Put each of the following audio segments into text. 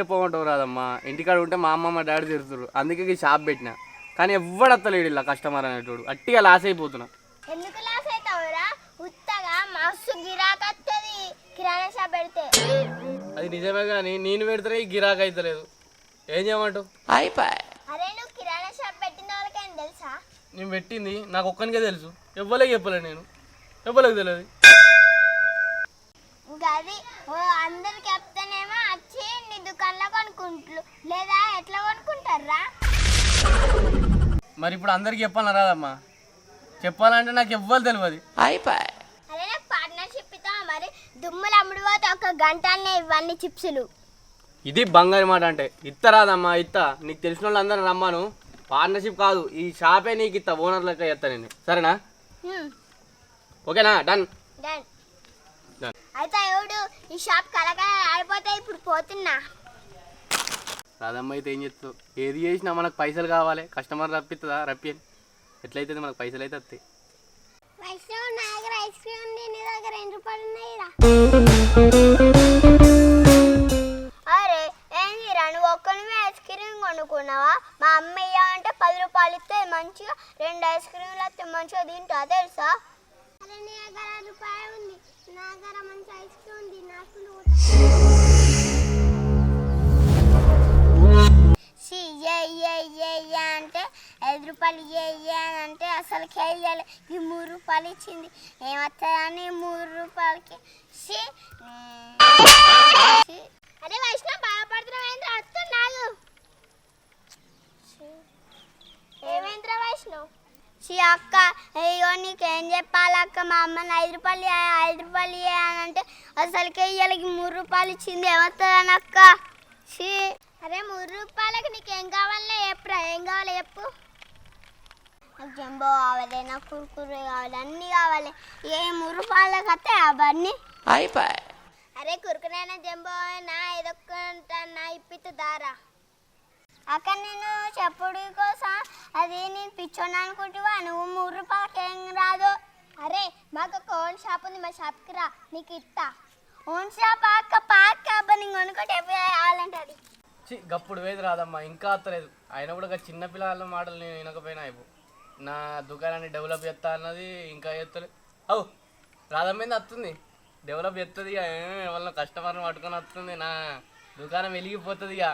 చెప్పమంటావు రాదమ్మా. ఇంటికాడ ఉంటే మా అమ్మ మా డాడీ తిరుగుతారు అందుకే ఈ షాప్ పెట్టిన. కానీ ఎవ్వడు అత్తలేడు ఇలా కస్టమర్ అనేటోడు. అట్టిగా లాస్ అయిపోతున్నా. ఎందుకు లాస్ అవుతావురా ఉత్తగా మస్తు గిరాక్ వస్తుంది కిరాణా షాప్ పెడితే. అది నిజమే కానీ నేను పెడితే ఈ గిరాక్ అవుతలేదు ఏం చేయమంటావు? అరే నువ్వు కిరాణా షాప్ పెట్టిన వాళ్ళకేం తెలుసా? నేను పెట్టింది నాకు ఒక్కనికే తెలుసు. ఎవ్వలేకి చెప్పలే నేను. ఎవ్వలేకి తెలియదు గది ఓ అందరికి దుకాణంలో కొనుక్కుంటారు లేదా ఎట్లా కొనుక్కుంటారా మరి ఇప్పుడు అందరికి చెప్పాలన్నా రాదమ్మా. చెప్పాలంటే నాకు ఎవ్వరు తెలియదు అరే నాకు పార్ట్నర్షిప్ ఇద్దాం మరి? దుమ్ములు అమ్ముడు పోతే ఒక గంట ఇవన్నీ చిప్సులు. ఇది బంగారు మాట అంటే. ఇత్త రాదమ్మా ఇత్త. నీకు తెలిసిన వాళ్ళు అందరూ రమ్మాను. పార్ట్నర్షిప్ కాదు ఈ షాపే నీకు ఇత్త. ఓనర్ లెక్క ఇస్తా నేను. సరేనా? హ్మ్, ఓకేనా? డన్ డన్ డన్ అయితే ఎవడు? ఈ షాప్ కలకల ఆడిపోతే ఇప్పుడు పోతున్నా. రాదమ్మ అయితే ఏం చెప్తావు ఏది చేసినా మనకు పైసలు కావాలి. కస్టమర్ రప్పిస్తుందా రప్పి ఎట్లయితే మనకు పైసలు అయితే వస్తాయి. వైష్ణవ్ నా దగ్గర ఐస్ క్రీమ్ ఉంది నీ దగ్గర ఎన్ని రూపాయలు ఉన్నాయిరా అరే ఏందిరా నువ్వు ఒక్కనివే ఐస్ క్రీమ్ కొనుక్కున్నావా? మా అమ్మ ఇవ్వాలంటే పది రూపాయలు ఇస్తే మంచిగా రెండు ఐస్ క్రీమ్లు వస్తే మంచిగా తింటా తెలుసా? అరే నీ దగ్గర రూపాయి ఉంది. నా దగ్గర మంచి ఐస్ క్రీమ్ ఉంది నాకు అంటే ఐదు రూపాయలు ఏ అని అంటే అసలు కేయాలి ఈ మూడు రూపాయలు ఇచ్చింది. ఏమవుతుందని మూడు రూపాయలకి? సి అరే వైష్ణవ్ బాధపడుతున్నావు ఏంద్ర వస్తున్నాను ఏమైందిరా వైష్ణవ్? సి అక్క అయ్యో నీకేం చెప్పాలి అక్క? మా అమ్మని ఐదు రూపాయలు ఐదు రూపాయలు ఇయ్య అని అంటే అసలుకే ఇయ్యాలకి మూడు రూపాయలు ఇచ్చింది. ఏమవుతుందని అక్క? సి అరే మూడు రూపాయలకి నీకేం కావాలన్నా చెప్పురా ఏం కావాలి చెప్పు. నాకు జంబో కావాలి నాకు కుర్కురే కావాలి అన్నీ కావాలి. ఏ మూడు రూపాయలకి వస్తే అవన్నీ. అరే కురుకునైనా జంబో అయినా ఏదొక్కనా ఇప్పితు దారా. అక్కడ నేను చెప్పుడు కోసం అది నేను పిచ్చోని అనుకుంటువా? నువ్వు మూడు రూపాయలకి ఏం రాదు. అరే మాకు ఒక ఓన్ షాప్ ఉంది మా షాప్కి రా నీకు ఇస్తా ఓన్ షాప్ అక్క పాక అబ్బా కొనుక్కుంటే ఎప్పుడు కావాలంటే అది. గప్పుడు వేది రాదమ్మా ఇంకా వస్తలేదు అయినా కూడా ఒక చిన్న పిల్లల మాటలు నేను వినకపోయినా అయిపో నా దుకాణాన్ని డెవలప్ చేస్తా అన్నది ఇంకా చేస్తలేదు అవు రాదమ్మ వస్తుంది డెవలప్ చేస్తుంది ఇక వాళ్ళ కస్టమర్ని పట్టుకొని వస్తుంది నా దుకాణం వెలిగిపోతుంది ఇక.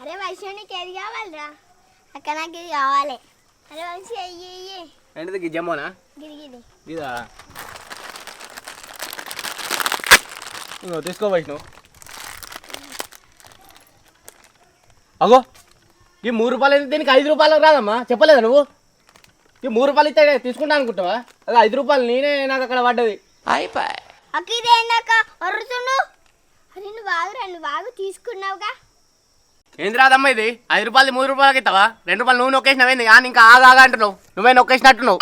అరే వైష్ణవ్ నీకు ఏది కావాలరా? అక్క నాకు ఇది కావాలి. అరే వంశీ అయ్యి అయ్యి. ఏంటిది జమ్మోనా? గిరిగిరి. ఇదా ఇగో తీసుకో వైష్ణవ్ అగో ఈ మూడు రూపాయలు అయితే దీనికి ఐదు రూపాయలకు రాదమ్మా. చెప్పలేదా నువ్వు? ఈ మూడు రూపాయలు ఇస్తే తీసుకుంటా అనుకుంటావా అది ఐదు రూపాయలు నేనే నాకు అక్కడ పడ్డది. అక్క ఇదేందక్క వరుతుండు అరే నువ్వు ఆగురా నువ్వు ఆగు తీసుకున్నావుగా. ఏంది రాదమ్మా ఇది? ఐదు రూపాయలు మూడు రూపాయలకి ఇస్తావా? రెండు రూపాయలు నువ్వు నొక్కేసినావు కానీ ఇంకా ఆగా ఆగా అంటున్నావు. నువ్వే నొక్కేసినట్టున్నావు.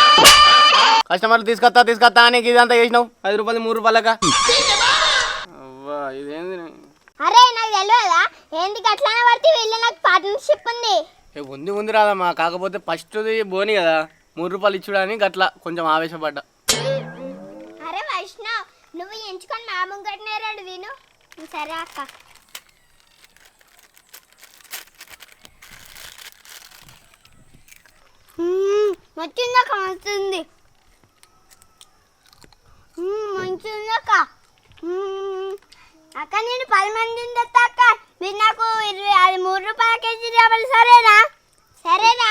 కస్టమర్లు తీసుకొస్తా తీసుకొస్తా అని ఇదంతా చేసినావు. ఐదు రూపాయలు మూడు రూపాయలకా? ఇదేంది అరే నాకు తెలియదా ఏంది అట్లానే పడితే వీళ్ళు నాకు పార్ట్నర్షిప్ ఉంది? ఉంది ఉంది రాదమ్మా. కాకపోతే ఫస్ట్ది బోని కదా. మూడు రూపాయలు ఇచ్చుడని గట్లా కొంచెం ఆవేశపడ్డా. అరే వైష్ణవ్ నువ్వు ఎంచుకొని ముంగట్నే రెండు విను. సరే అక్క. వచ్చిందక్క మంచిది మంచిదక్క అక్క నేను పది మంది తెస్తా అక్క. మీరు నాకు ఇరవై అది మూడు రూపాయల కేజీ కావాలి సరేనా? సరేనా?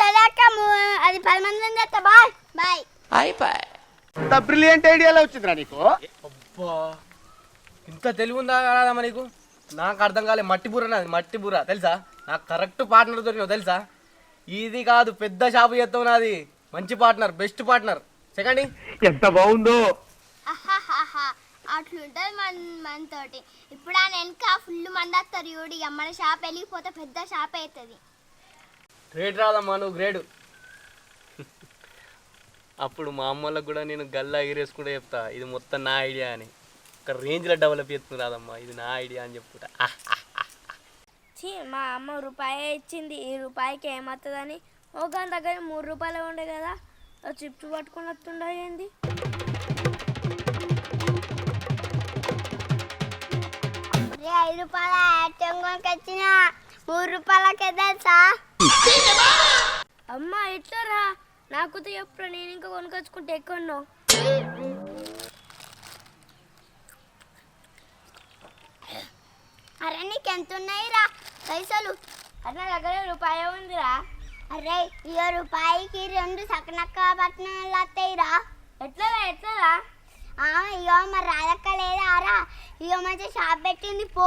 సరే అక్క అది పది మంది తెస్తా బాయ్. బాయ్. ఇంత బ్రిలియంట్ ఐడియాలో వచ్చిందిరా నీకు? అబ్బా. ఇంత తెలివి ఉందా రాదమ్మా నీకు? నాకు అర్థం కాలే మట్టి బుర్ర నాది మట్టి బుర్ర తెలుసా? నాకు కరెక్ట్ పార్ట్నర్ దొరికినావు తెలుసా? ఇది కాదు పెద్ద షాపు చేస్తావు నాది. మంచి పార్ట్నర్ బెస్ట్ పార్ట్నర్ సెకండ్ ఎంత బాగుందో. అట్లుంటది మన మనతోటి. ఇప్పుడు ఆయన వెనక ఫుల్ మంది వస్తారు చూడు ఇక మన షాప్ వెళ్ళిపోతే పెద్ద షాప్ అవుతుంది. గ్రేట్ రాదమ్మా నువ్వు గ్రేడు అప్పుడు మా అమ్మలకు కూడా నేను గల్లా ఎగిరేసుకుంటే చెప్తా ఇది మొత్తం నా ఐడియా అని. ఒక రేంజ్లో డెవలప్ చేస్తుంది రాదమ్మా ఇది నా ఐడియా అని చెప్పుకుంటా. మా అమ్మ రూపాయి ఇచ్చింది. ఈ రూపాయికి ఏమవుతుందని ఒక గంట దగ్గర మూడు రూపాయలు ఉండే కదా. ఆ చిప్స్ పట్టుకొని వస్తుండ ఏంది? రే ఐదు రూపాయల కొనుకొచ్చిన మూడు రూపాయలకే తెలుసా? అమ్మ ఎట్లా రా. నాకు చెప్పురా నేను ఇంకా కొనుకొచ్చుకుంటే ఎక్కడున్నావు? అరే నీకు ఎంత ఉన్నాయి రా పైసలు. అన్న దగ్గర రూపాయి ఉందిరా. అరే ఈ రూపాయికి రెండు సకనక్క పట్నాలు వస్తాయి రా ఎట్లరా? ఇగో మరి రాదక్క లేదా రా ఇగో మంచిగా షాప్ పెట్టింది పో.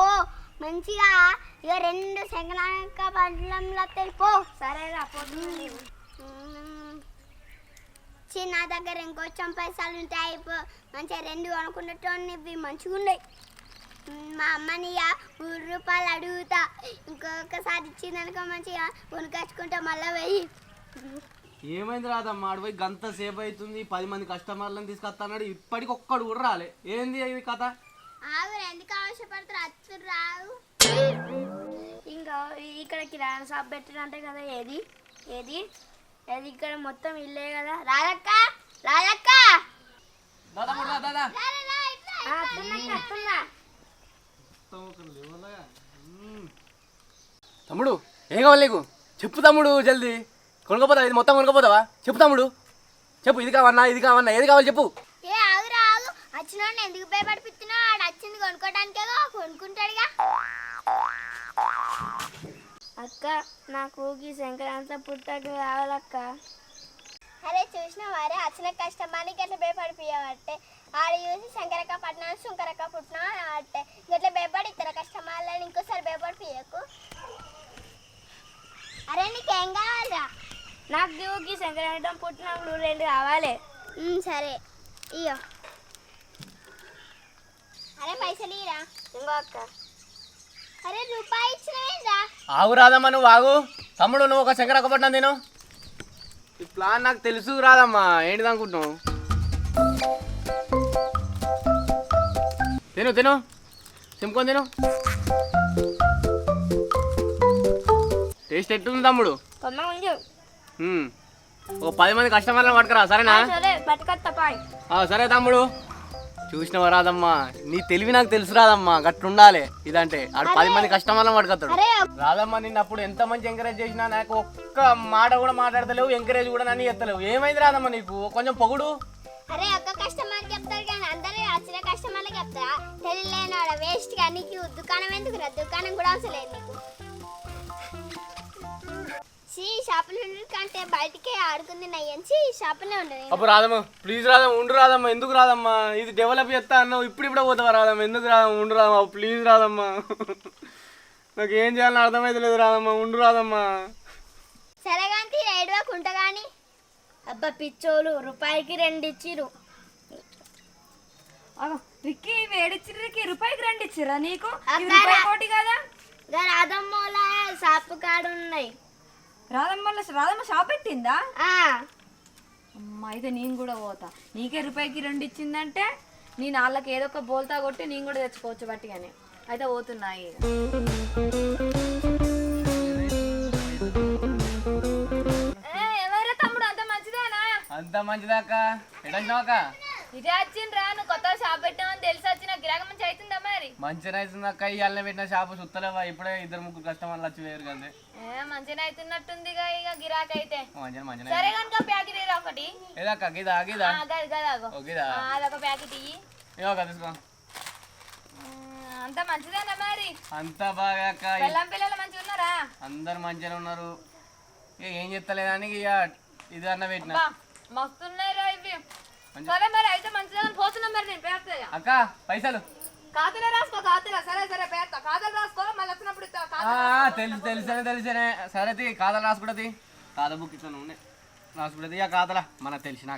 మంచిగా ఇగో రెండు శంకనాక పట్లంలో వస్తాయి పో. సరేరా మ్మ్. చిన్న దగ్గర ఇంకొంచెం పైసలు ఉంటాయి పో మంచిగా రెండు కొనుక్కున్నట్టు ఇవి మంచిగా ఉన్నాయి మా అమ్మని మూడు రూపాయలు అడుగుతా. ఇంకొకసారి ఇచ్చిందనుకో మంచిగా కొనుకొచ్చుకుంటా మళ్ళీ వెయ్యి. ఏమైంది రాదమ్మా ఆడిపోయి గంత సేపు అవుతుంది పది మంది కస్టమర్లను తీసుకొస్తాడు ఇప్పటికి ఒక్కడు కూడా రాలే. ఏంది ఇది కథ? ఎందుకు ఆవశ్యపడతారు అచ్చు రావు. ఇంకా ఇక్కడ కిరాణా షాప్ పెట్టినంటే కదా ఏది? ఏది? ఏది ఇక్కడ మొత్తం ఇల్లే కదా. రాదక్క రాదక్క దాదా ముడు, దా, దాదా. తమ్ముడు ఏం కావాలి నీకు? చెప్పు తమ్ముడు జల్దీ. కొనుక్కోపోతావా? ఇది మొత్తం కొనుక్కోపోతావా? చెప్పు తమ్ముడు. చెప్పు ఇది కావన్నా ఇది కావన్నా ఏది కావాలి చెప్పు. ఏ ఆగురా ఆగు. వచ్చినోడిని ఎందుకు భయపడిపిస్తున్నావు? ఆడు వచ్చింది కొనుక్కుంటాడుగా. అక్క నాకు ఈ సంక్రాంతి పుట్టాక కావాలక్క. అరే చూసిన వారే వచ్చిన కష్టమానికి ఎట్లా భయపడిపోయావంటే ఆడ చూసి శంకరక్క పట్నం శంకరక్క పుట్టినా అంటే ఇట్లా భయపడి ఇతర కష్టమాలని ఇంకోసారి భయపడిపోయకు అరే నీకేం కావాలిరా? నాకు ఈ సంక్రాంతి పుట్టినప్పుడు రెండు కావాలి. సరే. ఇయ్యో. అరే పైసలు ఇరా ఇంకో అక్క. అరే రూపాయి ఇచ్చినవేంద్రా ఆగు రాదమ్మా నువ్వు ఆగు. తమ్ముడు నువ్వు ఒక చక్కెర పట్టినా తిను. ఈ ప్లాన్ నాకు తెలుసు రాదమ్మా ఏంటిది అనుకుంటున్నావు? తిను తిను. చింపుకొని తిను. టేస్ట్ ఎట్టుంది తమ్ముడు? మ్మ్. ఒక పది మంది కస్టమర్లను పట్టుకురా సరేనా? ఆ, సరే తమ్ముడు. చూసినవా రాదమ్మా? నీ తెలివి నాకు తెలుసు రాదమ్మా గట్లుండాలి ఇదంటే. ఆడు పది మంది కస్టమర్లను పట్టుకొస్తాడు అరే రాదమ్మా నిన్ను అప్పుడు ఎంత మంచి ఎంకరేజ్ చేసినా నాకు ఒక్క మాట కూడా మాట్లాడతలేవు ఎంకరేజ్ కూడా నన్ను ఎత్తలేవు. ఏమైంది రాదమ్మా నీకు? కొంచెం పొగుడు. అరే కస్టమర్లకు చెప్తారా తెలియలేనాడ వేస్ట్గా నీకు దుకాణం ఎందుకు రా? దుకాణం కూడా అవసరం లేదు నీకు. సి షాపులు కంటే బయటికే ఆడుకుంది నయ్యని సి షాపులే ఉండదు అప్పుడు రాదమ్మా ప్లీజ్ రాదమ్మా ఉండు రాదమ్మా ఎందుకు రాదమ్మా ఇది డెవలప్ చేస్తా అన్నావు ఇప్పుడు ఇప్పుడు పోతావా రాదమ్మా ఎందుకు రాదమ్మా ఉండు రాదమ్మా ప్లీజ్ రాదమ్మా నాకు ఏం చేయాలని అర్థమైతే లేదు రాదమ్మా ఉండు రాదమ్మా సరే కానీ ఏడువా కుంట కానీ అబ్బా పిచ్చోలు రూపాయికి రెండు ఇచ్చిరు రిక్కీ రూపాయికి రెండు ఇచ్చిర్రా నీకు? కోటి కదా? రాధమ్మోల షాప్ కాడు ఉన్నాయి. రాధమ్మ రాధమ్మ షాప్ పెట్టిందా? ఆ, అమ్మ అయితే నేను కూడా పోతా. నీకే రూపాయికి రెండు ఇచ్చిందంటే నేను వాళ్ళకి ఏదో ఒక బోల్తా కొట్టి నేను కూడా తెచ్చుకోవచ్చు బట్టిగానే అయితే పోతున్నాయి ఏ, ఎవరా తమ్ముడు? అంత మంచిదేనా? అంత మంచిదాక ఎటొచ్చినావాక ఇదే నువ్వు కొత్త షాప్ పెట్టామని తెలిసి వచ్చిన గిరాక మంచి అవుతుందా మరి? మంచిగా అవుతుంది అక్క ఇవాళ పెట్టిన షాపు సుత్తలేవా? ఇప్పుడే ఇద్దరు ముగ్గురు కస్టమర్లు వచ్చి వేరు కదా. ఏ మంచిగా అవుతున్నట్టుంది ఇక గిరాక అయితే. సరే కనుక ప్యాకెట్ ఇరా ఒకటి. ఏదక్క గీదా గీదా. ఆ, గది గదాగో ఓ గీదా. అదొక ప్యాకెట్ ఇయ్యి. ఏవో తీసుకో. ఉమ్, అంత మంచిదేనా మరి? అంతా బాగా అక్క పిల్లం పిల్లలు మంచిగా ఉన్నారా? అందరు మంచిగా ఉన్నారు. ఏం చెప్తలేదని ఇక ఇది అన్న పెట్టిన ఇవి సరే మరి అయితే మంచిగా పోతున్నాం మరి నేను పేరుతా అక్క పైసలు. ఖాతాలో రాసుకో ఖాతాలో. సరే సరే పేరుతా ఖాతాలో రాసుకో మళ్ళీ వచ్చినప్పుడు ఇస్తా. ఆ, తెలుసు తెలుసనే తెలుసనే. సరే తీ కాదలు రాసుకుంటది కాద బుక్ ఇట్లా ఉండే రాసుకుంటది ఆ కాదలా మనకు తెలిసిన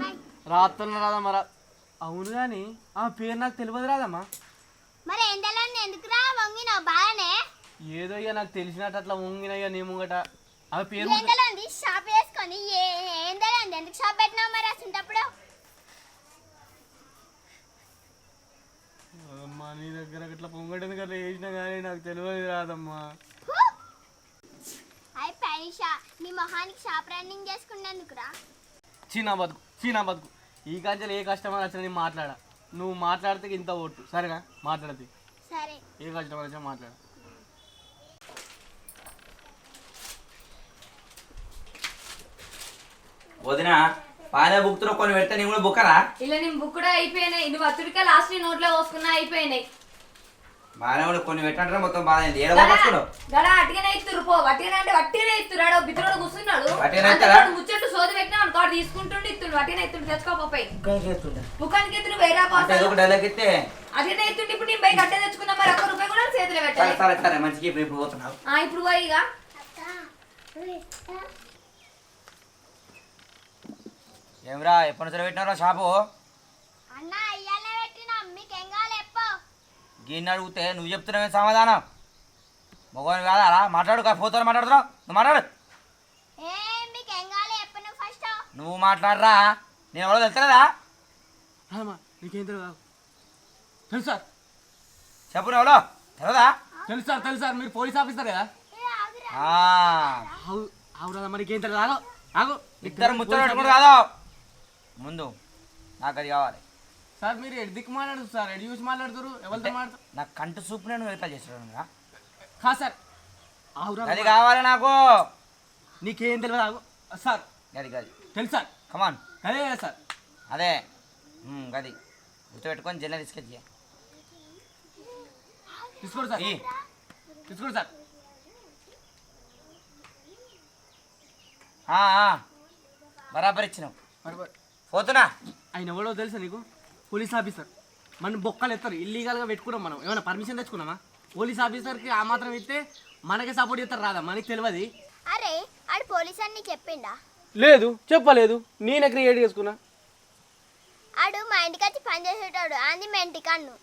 రాయ్ రాత్రులు రాదా మరి? అవును కానీ ఆ పేరు నాకు తెలియదు రాదమ్మా. మరి ఏం తెలియదు ఎందుకు రా వంగినావు? బాగానే. ఏదో ఇక నాకు తెలిసినట్టు అట్లా ఉంగిన ఇక నీ ముంగట. ఆ పేరు ఏం తెలియదు షాప్ వేసుకొని ఏ- ఏం తెలియదు ఎందుకు షాప్ పెట్టినావు మరి అసంటప్పుడు? అమ్మా నీ దగ్గర అట్లా పొంగటది కదా వేసినా కానీ నాకు తెలియదు రాదమ్మా. అయిపోయి గణేష నీ మొహానికి షాప్ రన్నింగ్ చేసుకునేందుకురా చీనా బతుకు చీనా బతుకు. ఈ కంచెలు ఏ కస్టమర్ వచ్చినా నేను మాట్లాడా. నువ్వు మాట్లాడితే ఇంత ఓటు సరేనా? మాట్లాడది సరే. ఏ కస్టమర్ వచ్చినా మాట్లాడ. వదిన పాద బుక్తో కొన్ని పెడితే నేను కూడా బుక్కరా? ఇలా నేను బుక్ కూడా అయిపోయినాయి. నువ్వు అతుడికే లాస్ట్ నీ నోట్లో పోసుకున్నా అయిపోయినాయి. బాగానే కూడా కొన్ని పెట్టంటారా మొత్తం బాగా అయింది ఏడ గడా అట్టిగానే ఇస్తురు పో. వట్టిగానే అంటే వట్టిగానే ఇస్తురు ఆడో బిత్తుడు కూర్చున్నాడు. వట్టిగానే ఇస్తారా? ముచ్చట్లు సోది పెట్టినా అనుకో ఆడు తీసుకుంటుండు ఇస్తుండు వట్టిగానే ఇస్తుండు తెచ్చుకోపోయి ముఖానికి ఎత్తుడు వేరే అంటే ఏదో ఒక డైలాగ్ ఇస్తే. అట్లనే ఇస్తుండు ఇప్పుడు నేను పోయి కట్టే తెచ్చుకున్నా మరి ఒక్క రూపాయి కూడా చేతిలో పెట్టాలి. సరే సరే మంచిగా ఇప్పుడు ఇప్పుడు పోతున్నావు. ఆ, ఇప్పుడు పోయి ఇక ఏమిరా ఎప్పటి నుంచి పెట్టినారా షాపు? అన్న ఇయ్యాలే పెట్టినా. మీకు ఏం కావాలి ఎప్పో గిన్నె అడిగితే నువ్వు చెప్తున్నావే సమాధానం? మగవాని కాదా మాట్లాడు పోతాను మాట్లాడుతున్నావు. నువ్వు మాట్లాడు. ఏ మీకు ఏం కావాలి చెప్పు నువ్వు ఫస్ట్ నువ్వు మాట్లాడరా. నేను ఎవరో నీకేం తెలియదు తెలుసు సార్. చెప్పు ఎవరో. తెలియదా తెలుసు సార్ తెలుసు సార్. మీరు పోలీస్ ఆఫీసర్ కదా? మరి నీకేం తెలియదు ఆగో ఆగో. ఇద్దరు ముచ్చట పెట్టుకుంటూ రాదు ముందు నాకు అది కావాలి. సార్ మీరు ఎడ్ దిక్కు మాట్లాడుతారు సార్ ఎడ్ చూసి మాట్లాడుతారు ఎవరితో మాట్లాడుతారు? నా కంటి సూపు నేను వెళ్తా చేస్తాను కా సార్. అది కావాలి నాకు. నీకేం తెలియదు ఆగు. సార్ గది గది. తెలుసు కమాన్ అదే సార్. అదే. గది. గుర్తుపెట్టుకొని జల్ల తీసుకొచ్చి తీసుకోండి సార్. తీసుకోండి సార్. బరాబర్ ఇచ్చినావు. మరి. పోతున్నా. ఆయన ఎవడో తెలుసా నీకు? Police officer. మనం బొక్కలు ఎత్తారు. ఇల్లీగల్గా పెట్టుకున్నాం మనం. ఏమైనా పర్మిషన్ తెచ్చుకున్నామా? పోలీస్ ఆఫీసర్కి ఆ మాత్రం ఇస్తే మనకే సపోర్ట్ చేస్తారు రాదా? మనకి తెలియదు. అరే ఆడు పోలీస్ అని చెప్పిండా? లేదు చెప్పలేదు. నేనే క్రియేట్ చేసుకున్నా. ఆడు మా ఇంటికి వచ్చి పని చేసేటాడు. అంది మా ఇంటికి అన్ను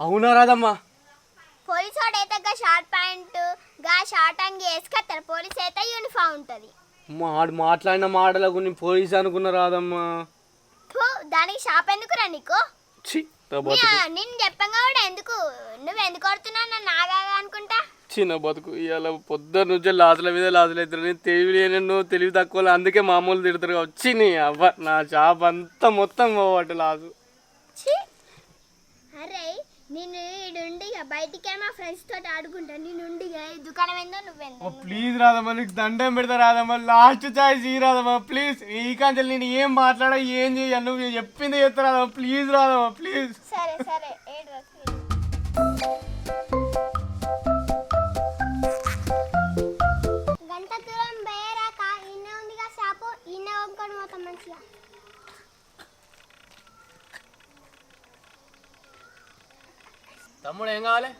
అవునా రాదమ్మా? పోలీస్ వాడు అయితే గా షార్ట్ ప్యాంట్గా షార్ట్ అంగి వేసుకొస్తారు పోలీస్ అయితే యూనిఫామ్ ఉంటుంది. మాడు మాట్లాడిన మాటలకు నేను పోలీస్ అనుకున్న రాదమ్మా. దానికి షాప్ ఎందుకురా నీకు? ఛీ నీ- నిన్ను చెప్పంగా కూడా ఎందుకు? నువ్వు ఎందుకు కొడుతున్నావు నన్ను ఆగాగా అనుకుంటా? చిన్న బతుకు. ఇవాళ పొద్దున్న నుంచే లాజుల మీద లాజులు అవుతారు నేను తెలివి లేనన్ను తెలివి తక్కువ అందుకే మామూలు తిడతారు వచ్చి నీ అవ్వ నా షాప్ అంతా మొత్తం పోవట్టు లాజు. అరే నేను ఇక బయటికి మా ఫ్రెండ్స్ తోటి ఆడుకుంటా. నేను ఈ దుకాణం ఏందో నువ్వేందో ప్లీజ్ రాదమ్మా నీకు దండం పెడతా రాదమ్మా లాస్ట్ చాయిస్ ఈ రాదమ్మా ప్లీజ్ ఈ కాంచెలు నేను ఏం మాట్లాడా ఏం చేయ నువ్వు చెప్పింది చెప్తా రాదమ్మా ప్లీజ్ రాదమ్మా ప్లీజ్ సరే సరే గంట దూరం బయరాక ఇన్న ఉందిగా షాపు ఇన్న వంకొని పోతాం మంచిగా. తమ్ముడు ఏం కావాలి?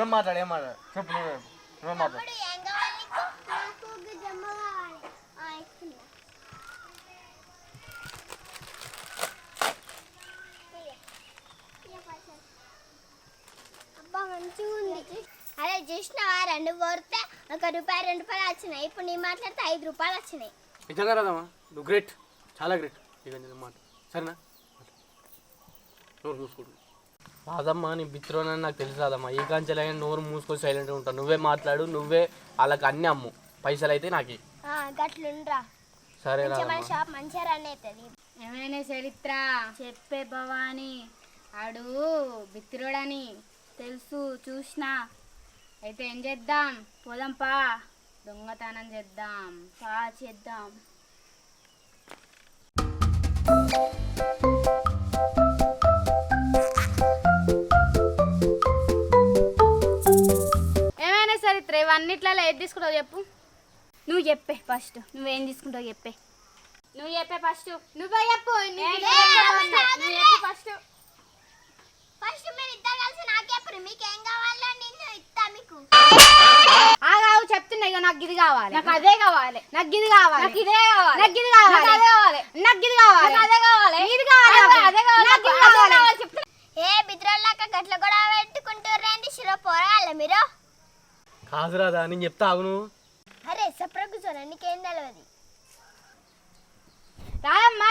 ఏం మాట్లాడు ఏం మాట్లాడు? చెప్పు నువ్వే మాట్లాడు. ఏం ఉంది. అరే చూసినావా? రెండు కోరితే ఒక రూపాయి రెండు రూపాయలు వచ్చినాయి. ఇప్పుడు నీ మాట్లాడితే ఐదు రూపాయలు వచ్చినాయి. నిజంగా రాదమ్మా. నువ్వు గ్రేట్. చాలా గ్రేట్. ఇక నేను మాట. సరేనా? నోరు మూసుకుంటు రాదమ్మా నీ బిత్రోనని నాకు తెలుసు రాదమ్మా. ఈ కాంచెలైనా నోరు మూసుకొని సైలెంట్గా ఉంటాను నువ్వే మాట్లాడు నువ్వే వాళ్ళకి అన్ని అమ్ము. పైసలు అయితే నాకు ఆ, గట్లుండ్రా. సరే షాప్ మంచిగా రన్ అవుతుంది ఏమైనా చరిత్ర? చెప్పే భవాని. ఆడు బిత్తిరోడని తెలుసు చూసినా. అయితే ఏం చేద్దాం? పోదాం పా. దొంగతనం చేద్దాం. పా చేద్దాం. చరిత్ర ఇవన్నిట్లలో ఏది తీసుకుంటావు చెప్పు. నువ్వు చెప్పే ఫస్ట్ నువ్వేం తీసుకుంటావు చెప్పే. నువ్వు చెప్పే ఫస్ట్ నువ్వే చెప్పు. ఫస్ట్ ఫస్ట్ మీరు ఇద్దరు కలిసి నాకు చెప్పరు. మీకు ఏం కావాలో నేను ఇస్తా మీకు. ఆగావు చెప్తున్నా ఇక నాకు ఇది కావాలి. నాకు అదే కావాలి. నాకు ఇది కావాలి. నాకు ఇదే కావాలి. నాకు ఇది కావాలి. నాకు అదే కావాలి. నాకు ఇది కావాలి. అదే కావాలి ఇది కావాలి అదే కావాలి నాకు ఇది కావాలి చెప్తున్నా ఏ బిద్రోళ్ళక గట్ల కూడా పెట్టుకుంటారేంటి శిరో పోరాలి మీరు కాదురాదా నేను చెప్తా ఆగు అరే సప్ర కూర్చోరా నీకేం తెలియదు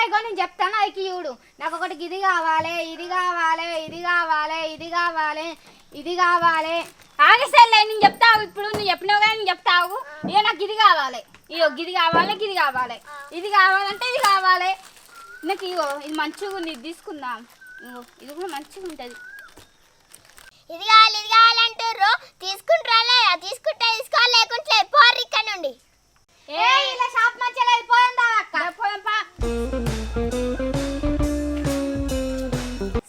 ఇగో నేను చెప్తాను అది చూడు. నాకు ఒకటి ఇది కావాలి ఇది కావాలి ఇది కావాలి ఇది కావాలి ఇది కావాలి. ఆగేసేలే నేను చెప్తావు ఇప్పుడు నువ్వు చెప్పినావు కానీ నేను చెప్తావు. ఇక నాకు ఇది కావాలి. ఇగో గిది కావాలి గిది కావాలి. ఇది కావాలంటే ఇది కావాలి. నాకు ఇగో ఇది మంచిగా ఉంది ఇది తీసుకుందాం. ఇగో ఇది కూడా మంచిగా ఉంటుంది ఇది కావాలి ఇది కావాలంటారు తీసుకుంటారా లేదా తీసుకుంటా తీసుకోవాలి లేకుంటే పోర్రి ఇక్కడ నుండి. ఏ ఇలా షాప్ మంచిగా లేదు పోదా అక్క. పోదాంపా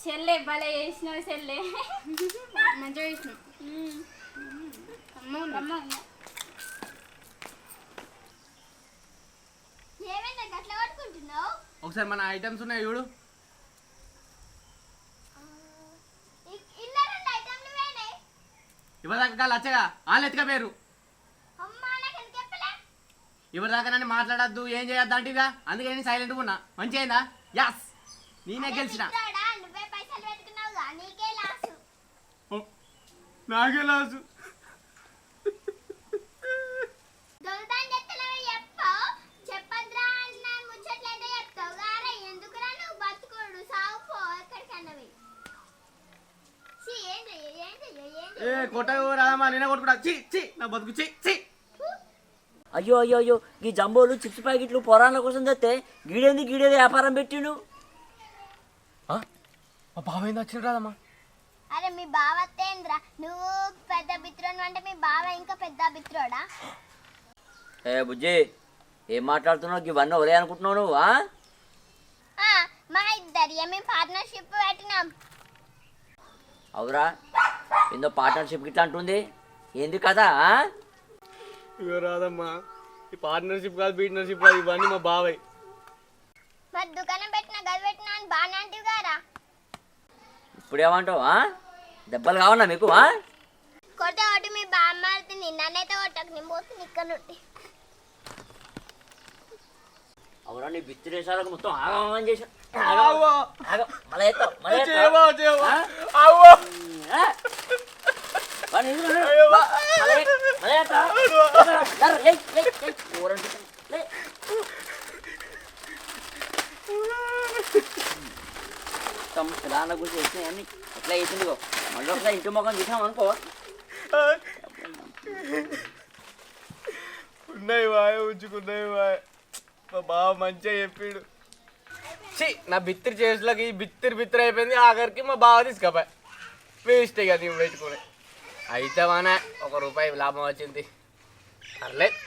చెల్లె భలే చేసినావు చెల్లె. మంచిగా చేసినావు. అమ్మ అమ్మ పట్టుకుంటున్నావు ఒకసారి మన ఐటమ్స్ ఉన్నాయి చూడు ఇలా రెండు ఐటమ్లు వేనాయి ఇవ్వదాకా లచ్చగా వాళ్ళు ఎత్తుకపోయారు ఇవ్వదాకా నన్ను మాట్లాడద్దు ఏం చేయొద్దు అంటిగా? అందుకే నేను సైలెంట్గా ఉన్నా. మంచి అయిందా యాస్ నేనే గెలిచిన. నీకే లాసు నాకే లాసు దొంగతనం చెప్తున్నావు చెప్పావు చెప్పద్రా అన్న ముచ్చట్లయితే చెప్తావు గారా ఎందుకురా నువ్వు బతుకోడు సాగుపో ఎక్కడికన్నా పోయి. ఛీ, ఏం చెయ్య ఏం చెయ్య ఏం కొట్టకు రాదమ్మా నేనే కొట్టుకుంటా చి చి నా బతుకు చి చి అయ్యో అయ్యో అయ్యో ఈ జంబోలు చిప్స్ ప్యాకెట్లు పొరాల కోసం తెస్తే గీడేంది గీడేది వ్యాపారం పెట్టిండు? మా బావ ఏంది వచ్చిన రాదమ్మా? అరే మీ బావ అత్తేంద్ర? నువ్వు పెద్ద బిత్రోను అంటే మీ బావ ఇంకా పెద్ద బిత్రోడా ఏ బుజ్జి ఏం మాట్లాడుతున్నావు? ఇవన్నీ ఒరే అనుకుంటున్నావు నువ్వు మా ఇద్దరి మేము పార్ట్నర్షిప్ పెట్టినాం. అవురా. ఏందో పార్ట్నర్షిప్ ఇట్లా అంటుంది ఏంది కదా? ఇగో రాదమ్మా ఈ పార్ట్నర్షిప్ కాదు బీట్నర్షిప్ కాదు ఇవన్నీ మా బావయ్ మరి దుకాణం పెట్టిన గది పెట్టినా అని బాగానే అంటివి గారా ఇప్పుడేమంటావు ఆ? దెబ్బలు కావన్నా మీకు ఆ? కొడితే ఒకటి మీ బామ్మ ఆడుతుంది నన్నైతే కొట్టకు నేను పోతుంది ఇక్కడ నుండి అవురా నీ బిత్తిరేసాలకు మొత్తం ఆగమని చేసా పిల్లల గురించి వచ్చినాయి అన్ని ఎట్లా అవుతుందిగో మళ్ళీ ఒకసారి ఇంటి ముఖం చూసాం అనుకో. ఉన్నాయి వాయ్ ఉంచుకున్నాయి వాయ్. మా బావ మంచిగా చెప్పాడు. చి నా బిత్తిరి చేసులకి ఈ బిత్తిరి బిత్తిరి అయిపోయింది ఆఖరికి మా బావ తీసుకపోయి. వేస్ట్ ఇక నేను పెట్టుకుని. అయితే వానే ఒక రూపాయి లాభం వచ్చింది. పర్లేదు.